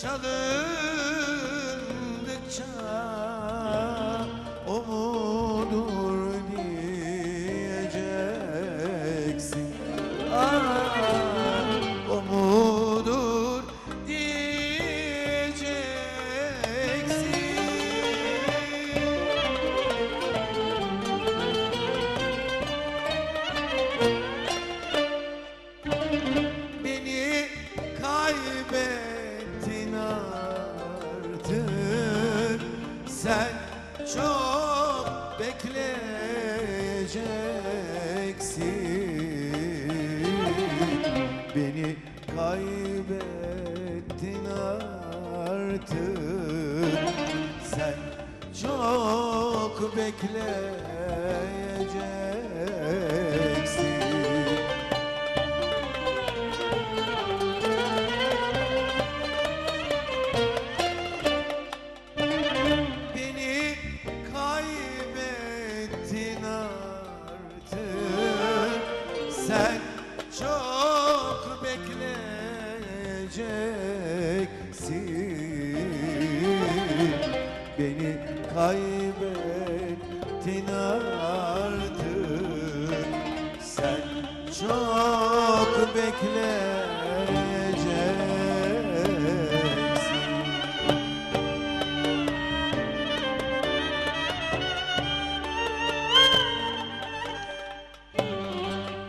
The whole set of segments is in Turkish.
çalındıkça umudur diyeceksin ah, umudur diyeceksin Beni bekleyeceksin. Beni kaybettin artık. Sen çok bekleyeceksin çok bekleyeceksin Beni kaybettin artık. Sen çok bekleyeceksin.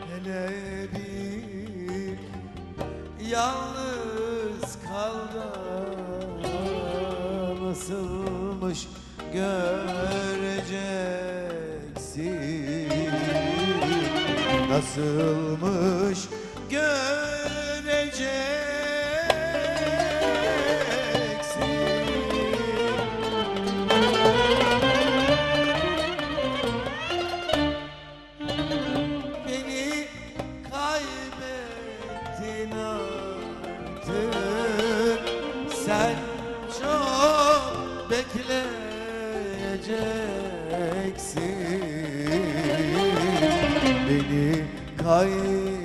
Hele yalnız kaldı Nasılmış göreceksin. Nasılmış göreceksin Sen çok bekleyeceksin. Beni kaybettin